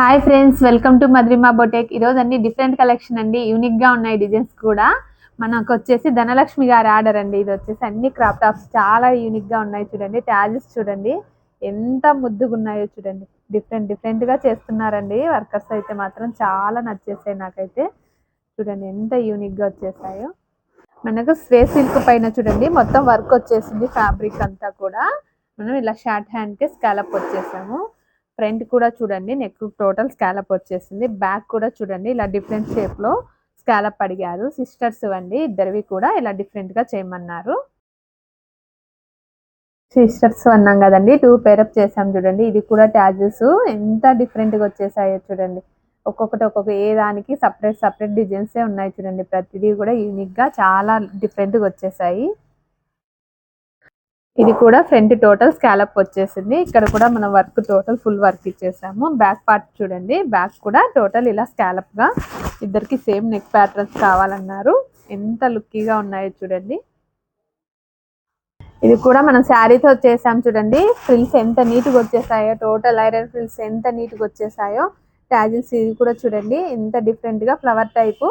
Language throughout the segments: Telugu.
Hi friends welcome to Madrima boutique ఈరోజు అన్ని డిఫరెంట్ కలెక్షన్ అండి. యూనిక్గా ఉన్నాయి డిజైన్స్ కూడా. మనకు వచ్చేసి ధనలక్ష్మి గారి ఆర్డర్ అండి. ఇది వచ్చేసి అన్ని క్రాప్ టాప్స్ చాలా యూనిక్గా ఉన్నాయి చూడండి. ట్యాజెస్ చూడండి. ఎంత ముద్దుగా ఉన్నాయో చూడండి డిఫరెంట్ డిఫరెంట్గా చేస్తున్నారండి. వర్కర్స్ అయితే మాత్రం చాలా నచ్చేసాయి నాకైతే. చూడండి ఎంత యూనిక్గా వచ్చేసాయో. మనకు స్వే సిల్క్ పైన చూడండి. మొత్తం వర్క్ వచ్చేసింది ఫ్యాబ్రిక్ అంతా కూడా. మనం ఇలా షార్ట్ హ్యాండ్కి స్కాలప్ వచ్చేసాము. ఫ్రంట్ కూడా చూడండి. నెక్ టోటల్ స్కాలప్ వచ్చేసింది. బ్యాక్ కూడా చూడండి. ఇలా డిఫరెంట్ షేప్లో స్కాలప్ అడిగారు. సిస్టర్స్ అండి. ఇద్దరివి కూడా ఇలా డిఫరెంట్గా చేయమన్నారు. సిస్టర్స్ అన్నాం కదండి. టూ పేరప్ చేసాం చూడండి. ఇది కూడా ట్యాజెస్ ఎంత డిఫరెంట్గా వచ్చేసాయో చూడండి. ఒక్కొక్కటి ఒక్కొక్క ఏ దానికి సపరేట్ సపరేట్ డిజైన్సే ఉన్నాయి చూడండి. ప్రతిదీ కూడా యూనిక్గా చాలా డిఫరెంట్గా వచ్చేసాయి. ఇది కూడా ఫ్రంట్ టోటల్ స్కాలప్ వచ్చేసింది. ఇక్కడ కూడా మనం వర్క్ టోటల్ ఫుల్ వర్క్ ఇచ్చేసాము. బ్యాక్ పార్ట్ చూడండి. బ్యాక్ కూడా టోటల్ ఇలా స్కాలప్గా ఇద్దరికి సేమ్ నెక్ ప్యాటర్న్స్ కావాలన్నారు. ఎంత లుక్కీగా ఉన్నాయో చూడండి. ఇది కూడా మనం శారీతో చేసాం చూడండి. ఫ్రిల్స్ ఎంత నీట్గా వచ్చేసాయో టోటల్ ఐరన్ ఫ్రిల్స్ ఎంత నీట్గా వచ్చేసాయో ట్యాజిల్స్ ఇది కూడా చూడండి. ఎంత డిఫరెంట్గా ఫ్లవర్ టైపు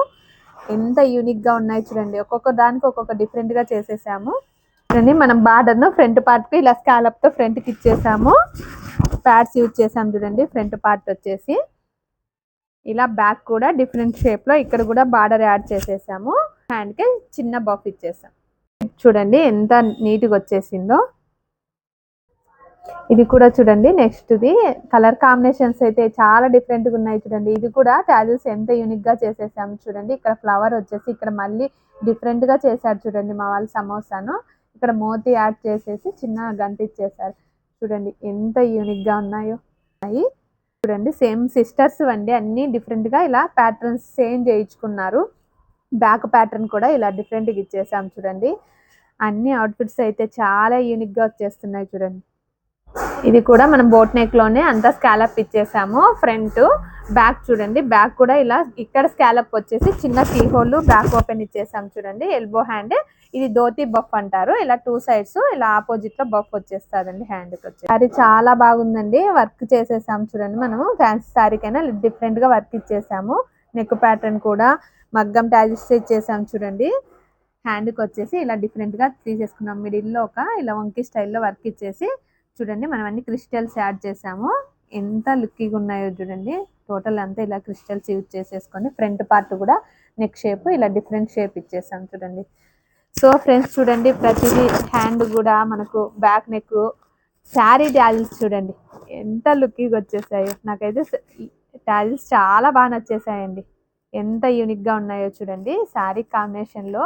ఎంత యూనిక్గా ఉన్నాయి చూడండి. ఒక్కొక్క దానికి ఒక్కొక్క డిఫరెంట్గా చేసేసాము. చూడండి మనం బార్డర్ను ఫ్రంట్ పార్ట్కి ఇలా స్కాలప్తో ఫ్రంట్కి ఇచ్చేసాము. ప్యాడ్స్ యూజ్ చేసాం చూడండి ఫ్రంట్ పార్ట్ వచ్చేసి. ఇలా బ్యాక్ కూడా డిఫరెంట్ షేప్లో ఇక్కడ కూడా బార్డర్ యాడ్ చేసేసాము. హ్యాండ్కి చిన్న బఫ్ ఇచ్చేసాం. చూడండి ఎంత నీట్గా వచ్చేసిందో. ఇది కూడా చూడండి నెక్స్ట్ ది కలర్ కాంబినేషన్స్ అయితే చాలా డిఫరెంట్గా ఉన్నాయి చూడండి. ఇది కూడా టాజిల్స్ ఎంత యూనిక్గా చేసేసాము చూడండి. ఇక్కడ ఫ్లవర్ వచ్చేసి ఇక్కడ మళ్ళీ డిఫరెంట్గా చేశారు చూడండి మా వాళ్ళు సమోసాను. ఇక్కడ మోతి యాడ్ చేసేసి చిన్న గంట ఇచ్చేసారు చూడండి ఎంత యూనిక్గా ఉన్నాయో. ఉన్నాయి. చూడండి సేమ్ సిస్టర్స్ అండి అన్ని డిఫరెంట్గా ఇలా ప్యాటర్న్స్ చేంజ్ చేయించుకున్నారు. బ్యాక్ ప్యాటర్న్ కూడా ఇలా డిఫరెంట్గా ఇచ్చేసాం చూడండి. అన్ని అవుట్ఫిట్స్ అయితే చాలా యూనిక్గా వచ్చేస్తున్నాయి చూడండి. ఇది కూడా మనం బోట్ నెక్లోనే అంతా స్కాలప్ ఇచ్చేసాము. ఫ్రంట్ బ్యాక్ చూడండి. బ్యాక్ కూడా ఇలా ఇక్కడ స్కాలప్ వచ్చేసి చిన్న కీ హోల్ బ్యాక్ ఓపెన్ ఇచ్చేసాం చూడండి. ఎల్బో హ్యాండ్ ఇది ధోతి బఫ్ అంటారు. ఇలా టూ సైడ్స్ ఇలా ఆపోజిట్లో బఫ్ వచ్చేస్తుందండి హ్యాండ్కి వచ్చి అది చాలా బాగుందండి. వర్క్ చేసేసాం చూడండి మనము. ఫ్యాన్సీ శారీకైనా డిఫరెంట్గా వర్క్ ఇచ్చేసాము. నెక్ ప్యాటర్న్ కూడా మగ్గం టాజిస్ ఇచ్చేసాం చూడండి. హ్యాండ్కి వచ్చేసి ఇలా డిఫరెంట్గా తీసేసుకున్నాం. మిడిల్లో ఒక ఇలా వంకి స్టైల్లో వర్క్ ఇచ్చేసి చూడండి మనం అన్ని క్రిస్టల్స్ యాడ్ చేసాము. ఎంత లుక్కీగా ఉన్నాయో చూడండి. టోటల్ అంతా ఇలా క్రిస్టల్స్ యూజ్ చేసేసుకొని ఫ్రంట్ పార్ట్ కూడా నెక్ షేప్ ఇలా డిఫరెంట్ షేప్ ఇచ్చేసాం చూడండి. సో ఫ్రెండ్స్ చూడండి ప్రతిదీ హ్యాండ్ కూడా మనకు బ్యాక్ నెక్ శారీ టాజిల్స్ చూడండి. ఎంత లుక్కీగా వచ్చేసాయో. నాకైతే టాజిల్స్ చాలా బాగా నచ్చేసాయండి. ఎంత యూనిక్గా ఉన్నాయో చూడండి. శారీ కాంబినేషన్లో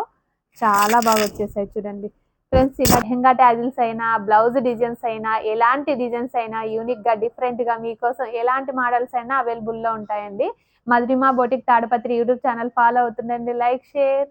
చాలా బాగా వచ్చేసాయి చూడండి. ఫ్రెండ్స్ ఇలా లెహంగా ట్యాజిల్స్ అయినా బ్లౌజ్ డిజైన్స్ అయినా ఎలాంటి డిజైన్స్ అయినా యూనిక్గా డిఫరెంట్గా మీకోసం ఎలాంటి మోడల్స్ అయినా అవైలబుల్లో ఉంటాయండి. Madhurima boutique Tadipatri YouTube channel follow అవుతుండండి. Like share